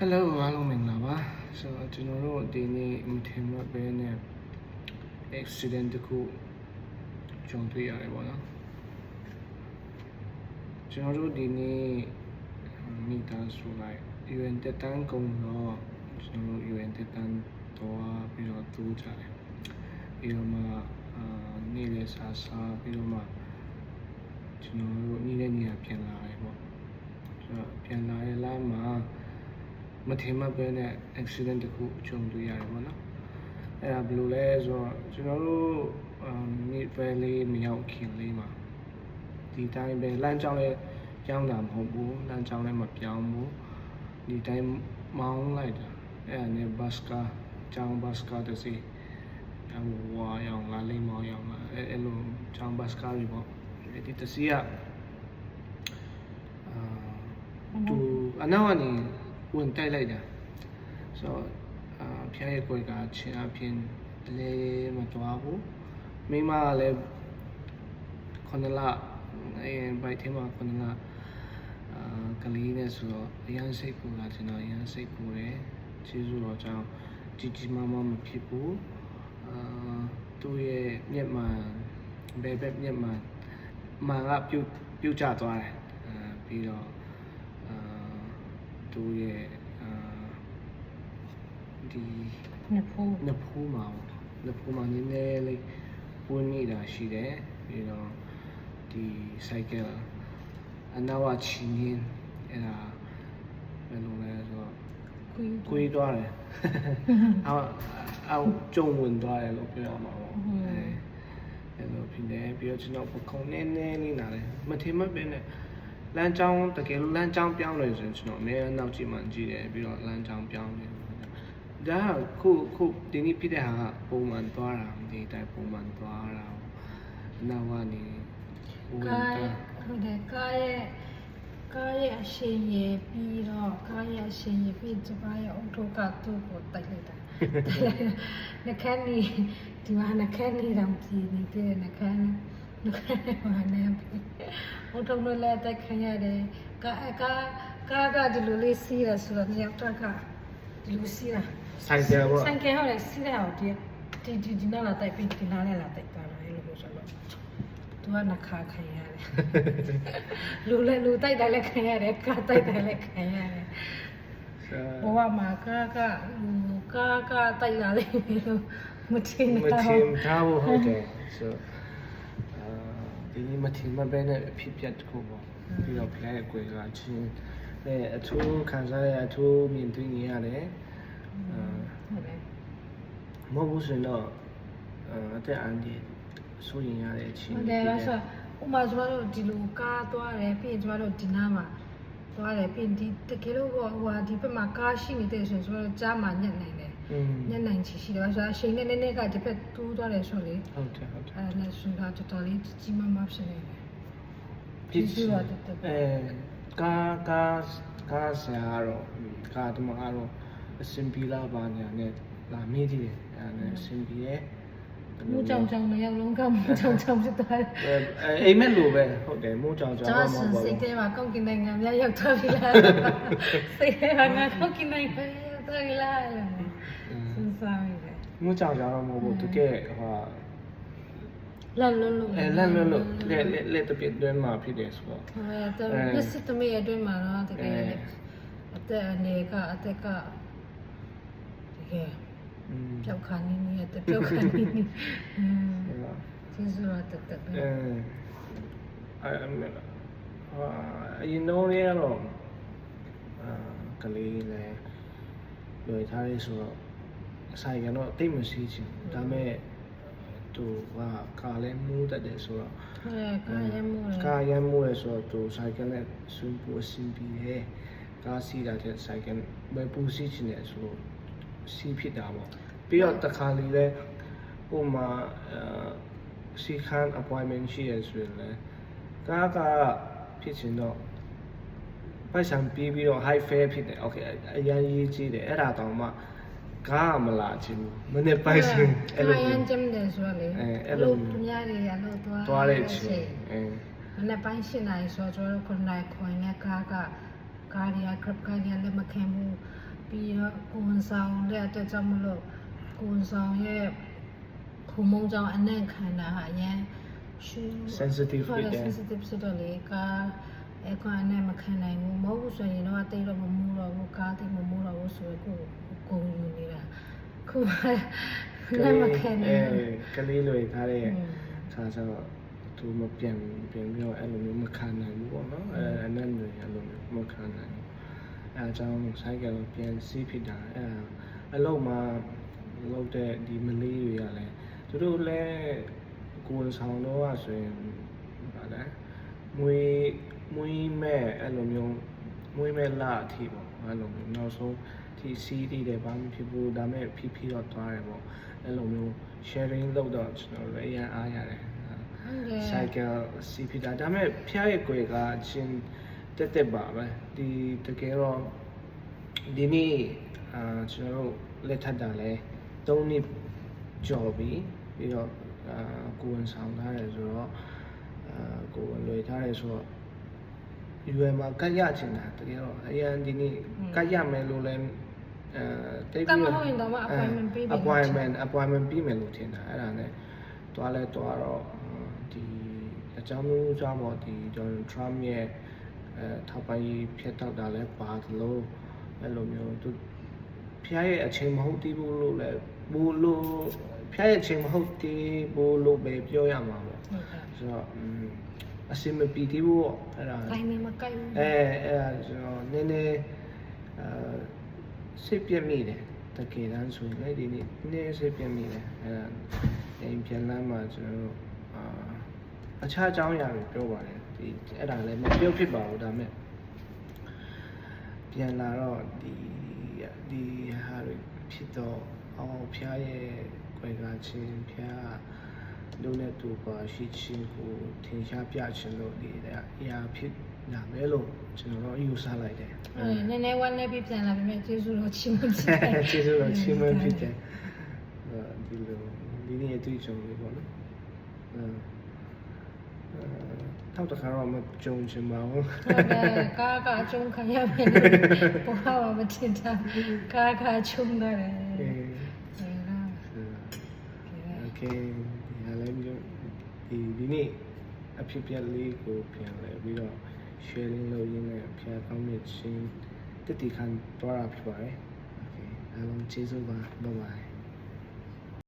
Hello အားလုံးမင်္ဂလာပါဆိုတော့ကျွန်တော်တို့ဒီနေ့မထင်မှတ်ပဲနဲ့ accident တစ်ခုကြုံတွေ့ရတယ်ပေါ့နော်ကျွန်တော်တို့ဒီနေ့မိသားစုလိုက် UN တက်တန်းကုန်တော့ကျွန်တော်တို့ UN တက်တန်းတော့ပြီးတော့တူးကြတယ်ပြီးတော့မှအာနေ့လေစားစားပြီးတော့မှကျွန်တော်တို့နေ့နေ့ညပြန်လာတယ်ပေါ့ဆိုတော့ပြန်လာတဲ့လမ်းမှာ မထင်မှတ်ပဲနဲ့ accident တစ်ခုကြုံတွေ့ရတယ်ပေါ့နော်အဲ့ဒါဘယ်လိုလဲဆိုတော့ကျွန်တော်တို့အမ်မိပဲလေးမရောက်ခင်လေးမှာဒီတိုင်းပဲလမ်းကြောင်းလေးကြောင်းတာမဟုတ်ဘူးလမ်းကြောင်းလည်းမပြောင်းဘူးဒီတိုင်းမောင်းလိုက်တာအဲ့ဒါနဲ့ဘတ်ကားကြောင်းဘတ်ကားတစ်စီအဝါရောင်လာလေးမောင်းရောင်လာအဲ့အဲ့လိုကြောင်းဘတ်ကားတွေပေါ့အဲ့ဒီတစ်စီကအာသူအနောက်ကနေ ဝင်တိုက်လိုက်တာဆိုတော့အာဖျားရဲ့ကိုယ်ကချင်းအဖြစ်လဲမတော်ဘူးမိမကလည်းခုနလအဲဘိုက်ထဲမှာခုနလအာကလေးနဲ့ဆိုတော့အရန်စိတ်ပူလာကျွန်တော်အရန်စိတ်ပူတယ်ကျေးဇူးတော်ကြောင့်ကြီးကြီးမားမားမဖြစ်ဘူးအာသူ့ရဲ့မျက်မှန်ဘယ်ဘက်မျက်မှန်မှန်ကပြုတ်ပြုတ်ကျသွားတယ်အာပြီးတော့အာ သူ့ရဲ့အာဒီနှစ်ဖိုးနှစ်ဖူးမှာပေါ့နှစ်ဖူးမှာနည်းနည်းလေးပွင့်နေတာရှိတယ်ပြီးတော့ဒီဆိုင်ကယ်အနောက်ကချီနင်းအဲ့ဒါဘယ်လိုလဲဆိုတော့ကွေးကွေးသွားတယ်အောက်အောက်ကျုံဝင်သွားတယ်လို့ပြောရမှာပေါ့အဲအဲ့လိုဖြစ်နေပြီးတော့ကျွန်တော်ပခုံးနည်းနည်းလေးနားတယ်မထင်မှတ်ပဲနဲ့ လမ်းကြောင်းတကယ်လို့လမ်းကြောင်းပြောင်းလို့ဆိုရင်ကျွန်တော်အနည်းနောက်ကြည့်မှကြည့်တယ်ပြီးတော့လမ်းကြောင်းပြောင်းတယ်ဒါကခုခုဒီနေ့ဖြစ်တဲ့ဟာကပုံမှန်သွားတာဒီတိုင်းပုံမှန်သွားတာနောက်ကနေဝင်ကားသွားဟုတ်တယ်ကားရဲ့ကားရဲ့အရှင်ရယ်ပြီးတော့ကားရဲ့အရှင်ရယ်ပြီးကျမရဲ့အုတ်ထုတ်ကသူ့ကိုတိုက်လိုက်တာနှခမ်းနီဒီမှာနှခမ်းနီတောင်ပြည်နေတဲ့နှခမ်းနှ ခမ်းမှာနေအုတ်ထုတ်နဲ့လည်းတိုက်ခံရတယ်ကားကားကားကဒီလိုလေးစီးရဆိုတော့မြောက်တော့ကဒီလိုစီးတာဆိုင်ကယ်ပေါ့ဆိုင်ကယ်ဟုတ်တယ်စီးတဲ့အောင်ဒီဒီဒီဒီနားလာတိုက်ပြီးဒီနားနဲ့လာတိုက်သွားတာအဲ့လိုဆိုတော့သူကနှခါခံရတယ်လူလည်းလူတိုက်တယ်လည်းခံရတယ်ကားတိုက်တယ်လည်းခံရတယ်ဘဝမှာကားကလူကားကတိုက်လာလိမ့်မယ်လို့မထင်မတော့ထင်ထားဘူးဟုတ်တယ်ဆိုအာ ဒီနေ့မထင်မှတ်ပဲနဲ့အဖြစ်ပြတ်တစ်ခုပေါ့ပြီးတော့ဖလိုက်ရဲ့ကွယ်ကချင်းနဲ့အထူးခံစားရအထူးမြင်တွေ့နေရတယ်အာဟုတ်တယ်မဟုတ်ဘူးဆိုရင်တော့အာအသက်အန္တရာယ်စိုးရင်ရတဲ့အချင်းဟုတ်တယ်အဲ့ဆိုဥမာကျမတို့ဒီလိုကားသွားတယ်ပြီးရင်ကျမတို့ဒီနားမှာသွားတယ်ပြီးရင်ဒီတကယ်လို့ဟိုဟာဒီဘက်မှာကားရှိနေတဲ့ဆိုရင်ကျမတို့ကြားမှာညက်နိုင်တယ်อืม ညနိုင်ချီရှိတယ်ဆိုတော့အချိန်နဲ့နည်းနည်းကဒီဘက်တူးသွားတယ်ဆိုလေဟုတ်တယ်ဟုတ်တယ်အဲ့ဒါနဲ့ဆိုတာတော်တော်လေးကြီးမားမားဖြစ်နေတယ်ဖြစ်ကျေးဇူးပါတက်တက်အဲကားကားကားဆရာကတော့ကားတမကတော့အစင်ပီလာပါညာနဲ့လာမေးကြည့်တယ်အဲဒါနဲ့အစင်ပီရဲ့မူကြောင်ကြောင်လည်းရောက်လုံးကမူကြောင်ကြောင်ဖြစ်သွားတယ်အဲအိမ်မက်လိုပဲဟုတ်တယ်မိုးကြောင်ကြောင်ကျွန်တော့တော်မဟုတ်ပါစိတ်ဘူးထဲမှာကောက်ကင်နိုင်ငံများရောက်သွားပြီလားစိတ်ထဲမှာငါကောက်ကင်နိုင်ငံရောက်သွားပြီလားစဉ်းစား ငွေကြောင်ကြတော့မဟုတ်ဘူးတကယ်ဟာလက်လွတ်လွတ်အဲလက်လွတ်လွတ်လက်လက်လက်တစ်ပြည့်တွင်းမှာဖြစ်တယ်ဆိုတော့အဲတော်ပစ္စည်းသမီးအတွင်းမှာတော့တကယ်အသက်အနေကအသက်ကတကယ်ပြောက်ခါနေနေအသက်ပြောက်ခါနေနေအင်းကျေးဇူးတော်တက်တက်ပဲအဲအမေဟာအရင်တော့ရတော့အာကလေးလည်းလွယ်ထားရေးဆိုတော့ ဆိုင်ကတော့တိတ်မစီးချင်ဘူးဒါပေမဲ့သူကကားလည်းမူးတတ်တယ်ဆိုတော့အဲကာယမှုလေကားရမ်းမိုးလဲဆိုတော့သူဆိုင်ကနဲ့ဆွန်ပူအဆင်ပြေတယ်ကားစီးတာတဲ့ဆိုင်ကဘယ်ပူစီးချင်တယ်ဆိုတော့စီးဖြစ်တာပေါ့ပြီးတော့တခါလေလဲဟိုမှာအဲစီခန်း appointment ရှိရဆိုရင်လဲကားကဖြစ်ချင်တော့ပိုက်ဆံပြီးပြီးတော့ high fare ဖြစ်တယ် okay အရင်ရေးကြည့်တယ်အဲ့ဒါတောင်မှ ကားမလာချင်ဘူးမနေ့ပိုက်ဆံအဲ့လိုကာယမျိုးကျမ်းတယ်ဆိုတော့လေအဲအဲ့လိုသူများတွေအလို့သွားသွားတဲ့ချိန်အဲမနေ့ပိုင်းရှင်းနိုင်ဆိုတော့ကျွန်တော်တို့ခုနိုင်ခွင်နဲ့ကားကကားတွေက grab ကားတွေကလက်မခံဘူးပြီးတော့ကိုဝန်ဆောင်တဲ့အတွက်ကြောင့်မလို့ကိုဝန်ဆောင်ရဲ့ခုံမုံကြောင့်အနံ့ခံတာဟာအရင်ရှင်း sensitive ဟုတ်ဖြစ်တယ်တယ် sensitive ဖြစ်တော့လေကားအကွာနဲ့မခံနိုင်ဘူးမဟုတ်ဘူးဆိုရင်တော့တိတ်တော့မမူးတော့ဘူးကားတိတ်မမူးတော့ဘူးဆိုရင်ကိုယ် ကိုယ်ယူနေတာခုလည်းမခံနိုင်ဘူးကလေးလွေထားတဲ့อืมခါကျတော့သူမပြန်ပြန်ပြီးတော့အဲ့လိုမျိုးမခံနိုင်ဘူးပေါ့နော်အဲ့အနက်တွေအဲ့လိုမျိုးမခံနိုင်ဘူးအဲအကြောင်းဆိုင်ကယ်ကိုပြန်စီးဖြစ်တာအဲအလုံးမှာလောက်တဲ့ဒီမလေးတွေကလည်းသူတို့လည်းကိုယ်ဆောင်တော့ဆိုရင်ဗာလဲမွေးမွေးမဲ့အဲ့လိုမျိုးမွေးမဲ့လာအထိပေါ့အဲ့လိုမျိုးနောက်ဆုံး ဒီစီးတီးတယ်ဘာမှဖြစ်ဘူးဒါမဲ့ဖိဖိတော့သွားတယ်ပေါ့အဲ့လိုမျိုး sharing လုပ်တော့ကျွန်တော်လည်းအရင်အားရတယ်ဟုတ်တယ်ဆိုင်ကယ်စီးဖြစ်တာဒါမဲ့ဖျားရဲ့ကွယ်ကချင်းတက်တက်ပါပဲဒီတကယ်တော့ဒီနေ့အာကျွန်တော်တို့လက်ထပ်တာလဲ၃နှစ်ကျော်ပြီပြီးတော့အာကိုဝန်ဆောင်ထားတယ်ဆိုတော့အာကိုဝန်လွယ်ထားတယ်ဆိုတော့ UN မှာကတ်ရချင်တာတကယ်တော့အရင်ဒီနေ့ကတ်ရမယ်လို့လဲ အဲတိတ်ပြီးကတ်မဟုတ်ရင်တော့မှ appointment ပေးတယ် appointment appointment ပြီးမယ်လို့ထင်တာအဲ့ဒါနဲ့တွားလဲတွားတော့ဒီအကြောင်းမျိုးကြောင့်ပေါ့ဒီ Donald Trump ရဲ့အဲထောက်ပံ့ရေးဖျက်တောက်တာလဲပါသလိုအဲ့လိုမျိုးသူဖျားရဲ့အချိန်မဟုတ်သေးဘူးလို့လဲဘူးလို့ဖျားရဲ့အချိန်မဟုတ်သေးဘူးလို့ပဲပြောရမှာပေါ့ဟုတ်တယ်ဆိုတော့อืมအစင်မပီသေးဘူးပေါ့အဲ့ဒါတိုင်းနေမကိုက်ဘူးအဲအဲ့ဒါကျွန်တော်နည်းနည်းအာ စိတ်ပြက်မိတယ်တကယ်တမ်းဆိုရင်လည်းဒီနေ့နည်းစိတ်ပြက်မိတယ်အဲ့ဒါအိမ်ပြန်လာမှကျွန်တော်တို့အာအခြားအကြောင်းအရာတွေပြောပါတယ်ဒီအဲ့ဒါလည်းမပြောဖြစ်ပါဘူးဒါပေမဲ့ပြန်လာတော့ဒီဒီဟာတွေဖြစ်တော့အော်ဖျားရဲ့ခွေကချင်းဖျား လုံးနဲ့တူပါရှိချင်းကိုထင်ရှားပြခြင်းလို့ဒီအရာဖြစ်လာမယ်လို့ကျွန်တော်တို့ယူဆလိုက်တယ်အဲနည်းနည်းဝမ်းနေပြီးပြန်လာပြီမဲ့ကျေးဇူးတော်ချီးမွမ်းချင်တယ်ကျေးဇူးတော်ချီးမွမ်းဖြစ်တယ်ဒီလိုဒီနေ့အတွေ့အကြုံလေးပေါ့နော်အဲတော့တခါတော့မကြုံချင်ပါဘူးဟုတ်တယ်ကားကအကျုံးခံရမယ်လို့ဘာမှမထင်တာကားကအကျုံးရတယ်အေးအဲ နားလည်ပြီးတော့ဒီဒီနေ့အဖြစ်ပြက်လေးကိုပြန်လဲပြီးတော့ sharing လုပ်ရင်းနဲ့ဖျားကောင်းမြတ်ခြင်းတတိခံတွားတာဖြစ်ပါတယ် okay အားလုံးကျေးဇူးပါ bye bye